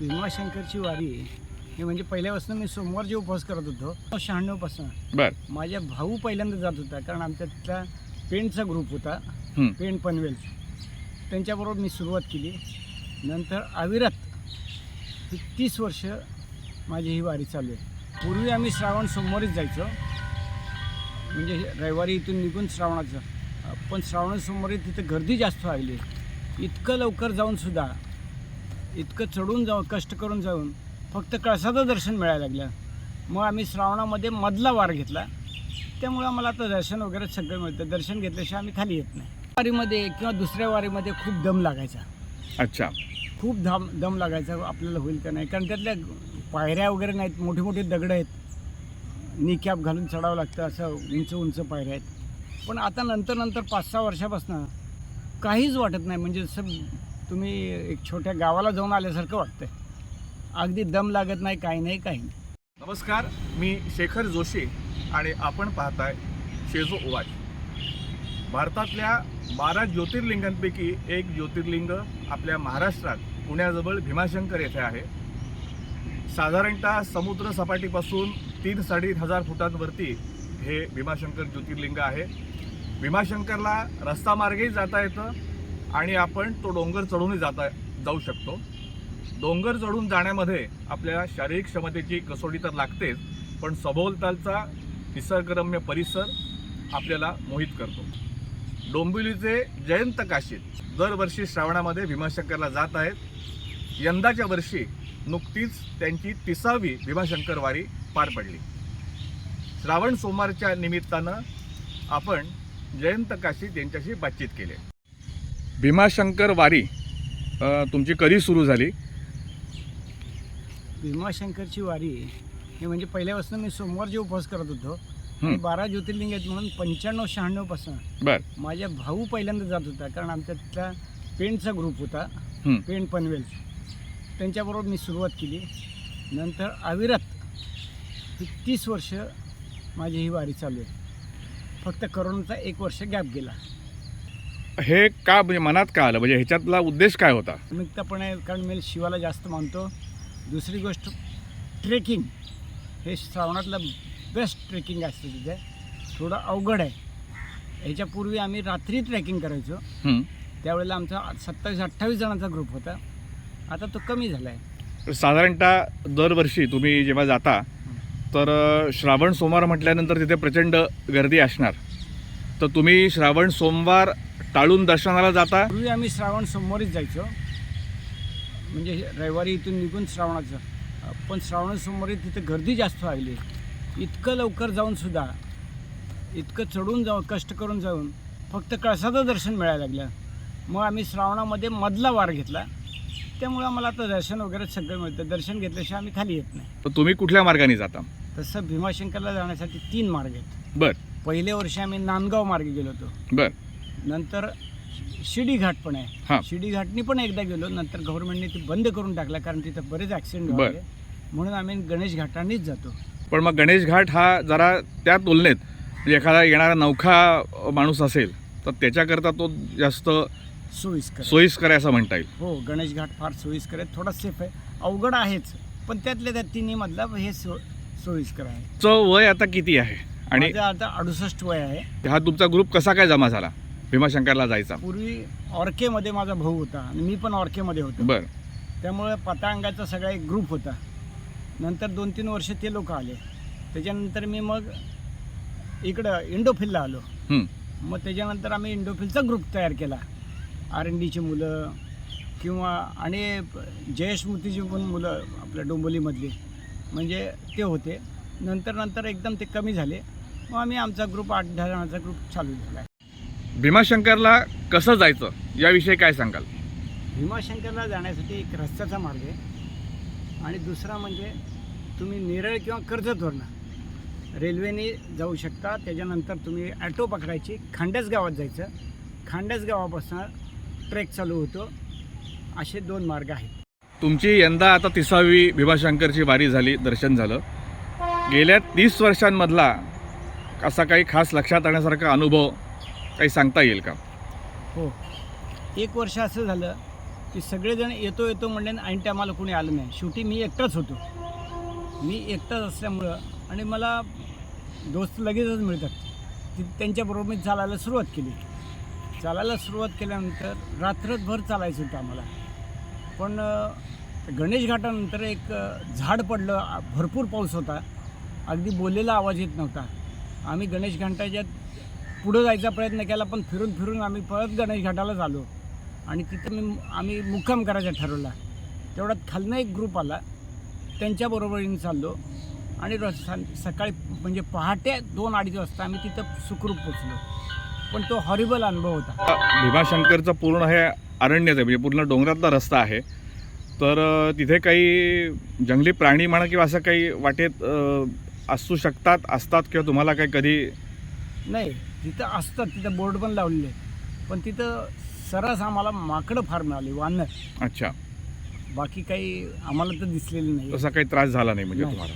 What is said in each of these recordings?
भीमाशंकरची वारी हे म्हणजे पहिल्यापासून मी सोमवारचे उपवास करत होतो. शहाण्णवपासून बर. माझ्या भाऊ पहिल्यांदा जात होता कारण आमच्या तिथला पेंटचा ग्रुप होता. पेंट पनवेल. त्यांच्याबरोबर मी सुरुवात केली. नंतर अविरत ही तीस वर्ष माझी ही वारी चालू आहे. पूर्वी आम्ही श्रावण सोमवारीच जायचो. म्हणजे रविवारी इथून निघून श्रावणाचं. पण श्रावण सोमवारी तिथे गर्दी जास्त व्हायली. इतकं लवकर जाऊनसुद्धा इतकं चढून जाऊन कष्ट करून जाऊन फक्त कळसाचं दर्शन मिळायला लागलं. मग आम्ही श्रावणामध्ये मधला वार घेतला. त्यामुळे आम्हाला आता दर्शन वगैरे सगळं मिळतं. दर्शन घेतल्याशिवाय आम्ही खाली येत नाही. वारीमध्ये किंवा दुसऱ्या वारीमध्ये खूप दम लागायचा. अच्छा. खूप दम दम लागायचा आपल्याला होईल का नाही? कारण त्यातल्या पायऱ्या वगैरे नाहीत. मोठी मोठी दगडं आहेत. निकॅप घालून चढावं लागतं. असं उंच उंच पायऱ्या आहेत. पण आता नंतर नंतर पाच सहा वर्षापासून काहीच वाटत नाही. म्हणजे जसं तुम्ही एक छोट्या गावाला जाऊन आल्यासारखं वाटतंय. अगदी दम लागत नाही काही नाही काही नाही. नमस्कार मी शेखर जोशी आणि आपण पाहताय शेजो उवाज भारतातल्या बारा ज्योतिर्लिंगांपैकी एक ज्योतिर्लिंग आपल्या महाराष्ट्रात पुण्याजवळ भीमाशंकर येथे आहे. साधारणतः समुद्र सपाटीपासून तीन साडे हजार फुटांवरती हे भीमाशंकर ज्योतिर्लिंग आहे. भीमाशंकरला रस्तामार्गेही जाता येतं. आणि आपण तो डोंगर चढूनही जाता जाऊ शकतो. डोंगर चढून जाण्यामध्ये आपल्या शारीरिक क्षमतेची कसोटी तर लागतेच पण सभोवतालचा निसर्गरम्य परिसर आपल्याला मोहित करतो. डोंबिवलीचे जयंत काशीत दरवर्षी श्रावणामध्ये भीमाशंकरला जात आहेत. यंदाच्या वर्षी नुकतीच त्यांची तिसावी भीमाशंकर वारी पार पडली. श्रावण सोमवारच्या निमित्तानं आपण जयंत काशीत यांच्याशी बातचीत केली. भीमाशंकर वारी अ, तुमची कधी सुरू झाली? भीमाशंकरची वारी हे म्हणजे पहिल्यापासून मी सोमवारचे उपवास करत होतो हं. बारा ज्योतिर्लिंग आहेत म्हणून पंच्याण्णव शहाण्णवपासून बर. माझ्या भाऊ पहिल्यांदा जात होता कारण आमच्या तिथला पेंटचा ग्रुप होता हं. पेंट पनवेल. त्यांच्याबरोबर मी सुरुवात केली. नंतर अविरत ही तीस वर्ष माझी ही वारी चालू आहे. फक्त करोनाचा एक वर्ष गॅप गेला. हे का म्हणजे मनात का आलं? म्हणजे ह्याच्यातला उद्देश काय होता? निमित्तपणे कारण मी शिवाला जास्त मानतो. दुसरी गोष्ट ट्रेकिंग हे श्रावणातलं बेस्ट ट्रेकिंग असतं तिथे. थोडं अवघड आहे. ह्याच्यापूर्वी आम्ही रात्री ट्रेकिंग करायचो. त्यावेळेला आमचा सत्तावीस अठ्ठावीस जणांचा ग्रुप होता. आता तो कमी झाला आहे साधारणतः दरवर्षी तुम्ही जेव्हा जाता तर श्रावण सोमवार म्हटल्यानंतर तिथे प्रचंड गर्दी असणार. तर तुम्ही श्रावण सोमवार टाळून दर्शनाला जाता? पूर्वी आम्ही श्रावण सोमवारीच जायचो. म्हणजे रविवारी इथून निघून श्रावणाचं. पण श्रावण सोमवारी तिथे गर्दी जास्त व्हायली. इतकं लवकर जाऊनसुद्धा इतकं चढून जाऊन कष्ट करून जाऊन फक्त कळसाचं दर्शन मिळायला लागलं. मग आम्ही श्रावणामध्ये मधला वार घेतला. त्यामुळे आम्हाला आता दर्शन वगैरे सगळं मिळतं. दर्शन घेतल्याशिवाय आम्ही खाली येत नाही. तर तुम्ही कुठल्या मार्गाने जाता? तसं भीमाशंकरला जाण्यासाठी तीन मार्ग आहेत. बर. पहिल्या वर्षी आम्ही नांदगाव मार्गे गेलो होतो. बर. नंतर शिडी घाट पण. आहे. शिडी घाटनी पण एकदा गेलो नंतर गव्हर्नमेंटने ती बंद करून टाकला कारण तिथं बरेच ॲक्सिडेंट बर. झाले. म्हणून आम्ही गणेश घाटांनीच जातो. पण मग गणेश घाट हा जरा त्या तुलनेत म्हणजे एखादा येणारा नौखा माणूस असेल तर त्याच्याकरता तो जास्त सोयीस्कर. सोयीस्कर आहे असं म्हणता येईल. हो गणेश घाट फार सोयीस्कर आहे. थोडा सेफ आहे. अवघड आहेच पण त्यातल्या त्या तिन्ही मधला हे सो सोयीस्कर आहे. च वय आता किती आहे? आणि आता अडुसष्ट वय आहे. हा तुमचा ग्रुप कसा काय जमा झाला? भीमाशंकरला जायचा. पूर्वी ऑर्केमध्ये माझा भाऊ होता आणि मी पण ऑर्केमध्ये होतो. बर. त्यामुळे पतांगाचा सगळा एक ग्रुप होता. नंतर दोन तीन वर्ष ते लोक आले. त्याच्यानंतर मी मग इकडं इंडोफिलला आलो. हं. मग त्याच्यानंतर आम्ही इंडोफिलचा ग्रुप तयार केला. आर एन डीची मुलं किंवा आणि जयशमूर्तीची पण मुलं आपल्या डोंबोलीमधली म्हणजे ते होते. नंतर नंतर एकदम ते कमी झाले. मग आम्ही आमचा ग्रुप आठ दहा जणांचा ग्रुप चालू झाला. भीमाशंकरला कसं जायचं? याविषयी काय सांगाल? भीमाशंकरला जाण्यासाठी एक रस्त्याचा मार्ग आहे. आणि दुसरा म्हणजे तुम्ही नेरळ किंवा कर्जतवरनं रेल्वेने जाऊ शकता. त्याच्यानंतर तुम्ही ॲटो पकडायची खांड्याच गावात जायचं. खांड्याच गावापासून ट्रेक चालू होतो. असे दोन मार्ग आहेत. तुमची यंदा आता तिसावी भीमाशंकरची वारी झाली दर्शन झालं. गेल्या तीस वर्षांमधला असा काही खास लक्षात आणण्यासारखा अनुभव काही सांगता येईल का? हो. एक वर्ष असं झालं की सगळेजण येतो येतो म्हणले आणि ऐन टायमाला कोणी आलं नाही. शेवटी मी एकटाच होतो. मी एकटाच असल्यामुळं आणि मला दोस्त लगेचच मिळतात. ती त्यांच्याबरोबर मी चालायला सुरुवात केली. चालायला सुरुवात केल्यानंतर रात्रभर चालायचं होतं आम्हाला. पण गणेश घाटानंतर एक झाड पडलं. भरपूर पाऊस होता. अगदी बोललेला आवाज येत नव्हता. आम्ही गणेश घाटाच्या पुढं जायचा प्रयत्न केला पण फिरून फिरून आम्ही परत गणेश घाटालाच आलो आणि तिथं मी आम्ही मुक्काम करायचा ठरवला. तेवढ्यात खालनं एक ग्रुप आला. त्यांच्याबरोबरीने चाललो. आणि सकाळी म्हणजे पहाटे दोन अडीच वाजता आम्ही तिथं सुखरूप पोचलो पण तो हॉरिबल अनुभव होता. भीमाशंकरचं पूर्ण हे अरण्यच आहे म्हणजे पूर्ण डोंगरातला रस्ता आहे. तर तिथे काही जंगली प्राणी म्हणा किंवा असं काही वाटेत असू शकतात असतात किंवा तुम्हाला काही कधी नाही. तिथं असतात तिथं बोर्ड पण लावलेले आहेत. पण तिथं सरस आम्हाला माकडं फार मिळाली वानर. अच्छा. बाकी काही आम्हाला तर दिसलेली नाही. तसा काही त्रास झाला नाही म्हणजे नाही. तुम्हाला.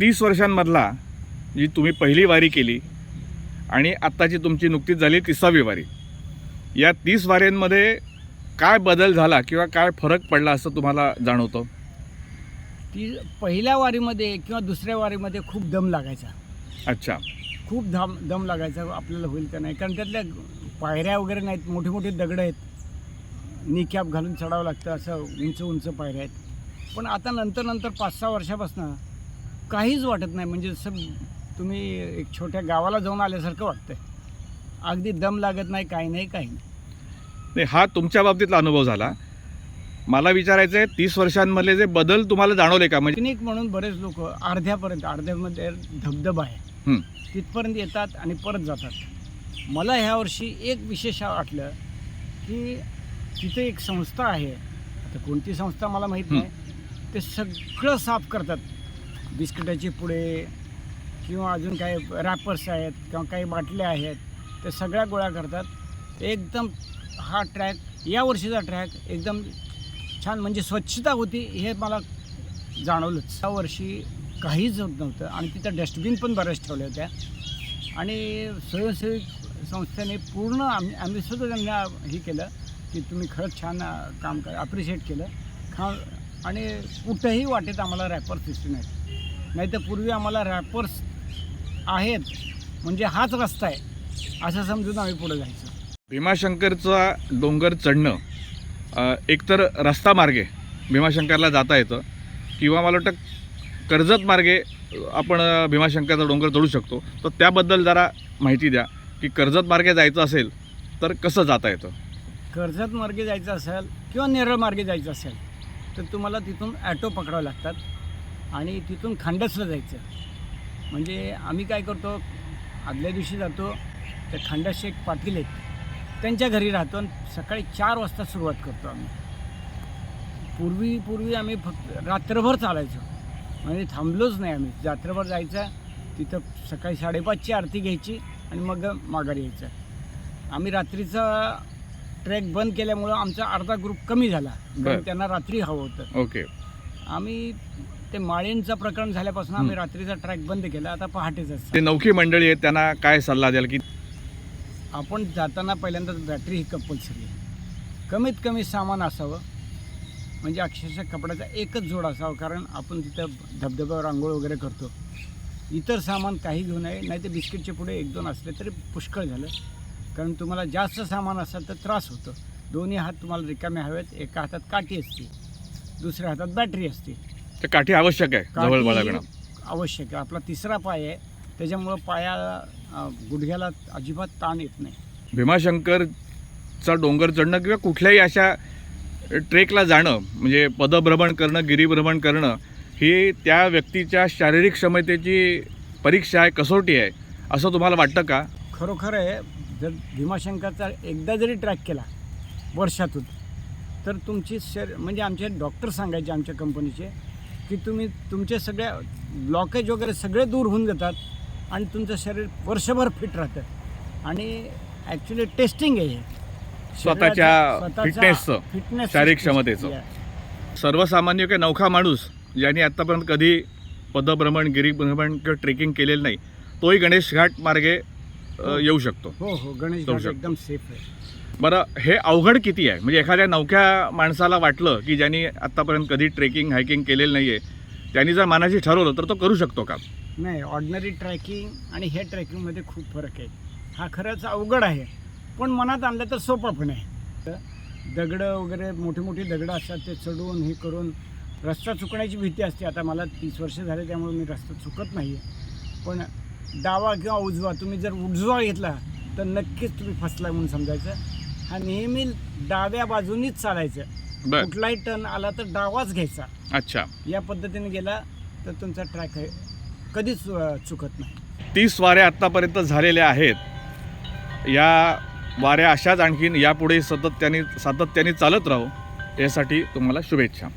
तीस वर्षांमधला जी तुम्ही पहिली वारी केली आणि आत्ताची तुमची नुकतीच झाली तिसावी वारी. या तीस वाऱ्यांमध्ये काय बदल झाला किंवा काय फरक पडला असं तुम्हाला जाणवतं? ती पहिल्या वारीमध्ये किंवा दुसऱ्या वारीमध्ये खूप दम लागायचा. अच्छा. खूप धाम दम लागायचा आपल्याला होईल का नाही. कारण त्यातल्या पायऱ्या वगैरे नाहीत मोठे मोठे दगड आहेत. निकॅप घालून चढावं लागतं असं उंच उंच पायऱ्या आहेत. पण आता नंतर नंतर पाच सहा वर्षापासून काहीच वाटत नाही. म्हणजे जसं तुम्ही एक छोट्या गावाला जाऊन आल्यासारखं वाटतंय. अगदी दम लागत नाही काही नाही काही नाही. हा तुमच्या बाबतीतला अनुभव झाला. मला विचारायचं आहे तीस वर्षांमधले जे बदल तुम्हाला जाणवले का? म्हणजे म्हणून बरेच लोक अर्ध्यापर्यंत अर्ध्यामध्ये धबधबा आहे. तिथपर्यंत येतात आणि परत जातात. मला ह्या वर्षी एक विशेष वाटलं की तिथे एक संस्था आहे. आता कोणती संस्था मला माहीत. नाही. ते सगळं साफ करतात. बिस्किटाचे पुडे किंवा अजून काही रॅपर्स आहेत किंवा काही बाटल्या आहेत ते सगळ्या गोळा करतात. एकदम हा ट्रॅक या वर्षीचा ट्रॅक एकदम छान म्हणजे स्वच्छता होती हे मला जाणवलंच. या वर्षी काहीच होत नव्हतं. आणि तिथं डस्टबिन पण बऱ्याच ठेवल्या होत्या. आणि स्वयंसेवी संस्थेने पूर्ण आम्ही आम्ही सुद्धा त्यांना हे केलं की तुम्ही खरंच छान काम कर अप्रिशिएट केलं. खा आणि कुठंही वाटेत आम्हाला रॅपर्स दिसले नाहीत. नाही तर पूर्वी आम्हाला रॅपर्स आहेत म्हणजे हाच रस्ता आहे असं समजून आम्ही पुढे जायचं. भीमाशंकरचा डोंगर चढणं एकतर रस्ता मार्गे भीमाशंकरला जाता येतं. किंवा मला वाटतं कर्जत मार्गे आपण भीमाशंकरचा डोंगर चढू शकतो. तर त्याबद्दल जरा माहिती द्या की कर्जत मार्गे जायचं असेल तर कसं जाता येतं? कर्जत मार्गे जायचं असेल किंवा नेरळ मार्गे जायचं असेल तर तुम्हाला तिथून ॲटो पकडावे लागतात आणि तिथून खांडसला जायचं. म्हणजे आम्ही काय करतो आदल्या दिवशी जातो त्या खांडसचे एक पाटील आहेत त्यांच्या घरी राहतो आणि सकाळी चार वाजता सुरुवात करतो आम्ही. पूर्वी पूर्वी आम्ही फक्त रात्रभर चालायचो. म्हणजे थांबलोच नाही आम्ही. रात्रभर जायचं तिथं सकाळी साडेपाचची आरती घ्यायची आणि मग माघारी यायचं. आम्ही रात्रीचा ट्रॅक बंद केल्यामुळं आमचा अर्धा ग्रुप कमी झाला. कारण त्यांना रात्री हवं होतं. ओके. आम्ही ते माळींचं प्रकरण झाल्यापासून आम्ही. रात्रीचा ट्रॅक बंद केला आता पहाटेच ते नौकी मंडळी आहेत त्यांना काय सल्ला द्याल की? आपण जाताना पहिल्यांदाच बॅटरी ही कंपल्सरी आहे कमीत कमी सामान असावं. म्हणजे अक्षरशः कपड्याचा एकच जोड असावा कारण आपण तिथं धबधब्यावर आंघोळ वगैरे करतो. इतर सामान काही घेऊ नये नाही तर बिस्किटचे पुढे एक दोन असले तरी पुष्कळ झालं. कारण तुम्हाला जास्त सामान असेल तर त्रास होतो. दोन्ही हात तुम्हाला रिकामे हवेत एका हातात काठी असते दुसऱ्या हातात बॅटरी असते. ते काठी आवश्यक आहे जवळ काठी बाळगणं. आवश्यक आहे. आपला तिसरा पाय आहे त्याच्यामुळं पाया अं, गुडघ्याला अजिबात ताण येत नाही. भीमाशंकरचा डोंगर चढणं किंवा कुठल्याही अशा ट्रेकला जाणं म्हणजे पदभ्रमण करणं गिरीभ्रमण करणं ही त्या व्यक्तीच्या शारीरिक क्षमतेची परीक्षा आहे कसोटी आहे असं तुम्हाला वाटतं का? खरोखर आहे जर भीमाशंकरचा एकदा जरी ट्रॅक केला वर्षातून तर तुमची शर म्हणजे आमचे डॉक्टर सांगायचे आमच्या कंपनीचे की तुम्ही तुमचे सगळ्या ब्लॉकेज वगैरे सगळे दूर होऊन जातात आणि तुमचं शरीर वर्षभर फिट राहतं. आणि ॲक्च्युली टेस्टिंग आहे स्वतःच्या फिटनेसचं, फिटनेस शारीरिक क्षमतेचं. सर्वसामान्य काही नौखा माणूस ज्यांनी आत्तापर्यंत कधी पदभ्रमण गिरीभ्रमण किंवा ट्रेकिंग केलेलं नाही तोही गणेश घाट मार्गे अ, येऊ शकतो. हो हो. गणेश घाट. एकदम सेफ आहे. बरं हे अवघड किती आहे? म्हणजे एखाद्या नवख्या माणसाला वाटलं की ज्यांनी आत्तापर्यंत कधी ट्रेकिंग हायकिंग केलेलं नाही आहे त्यांनी जर मनाशी ठरवलं तर तो करू शकतो का? नाही ऑर्डिनरी ट्रॅकिंग आणि हे ट्रॅकिंगमध्ये खूप फरक आहे. हा खरंच अवघड आहे. पण मनात आणलं तर सोपं पण आहे. दगडं वगैरे मोठी मोठी दगडं असतात ते चढून हे करून रस्ता चुकण्याची भीती असते. आता मला तीस वर्ष झाले त्यामुळे मी रस्ता चुकत नाही आहे पण डावा किंवा उजवा तुम्ही जर उजवा घेतला तर नक्कीच तुम्ही फसला म्हणून समजायचं. हा नेहमी डाव्या बाजूनीच चालायचं. कुठलाही टर्न आला तर डावाच घ्यायचा. अच्छा. या पद्धतीने गेला तर तुमचा ट्रॅक कधीच चुकत नाही. तीस वाऱ्या आत्तापर्यंत झालेल्या आहेत. या वाऱ्या अशाच आणखीन यापुढे सतत त्यांनी सातत्याने चालत राहो यासाठी तुम्हाला शुभेच्छा.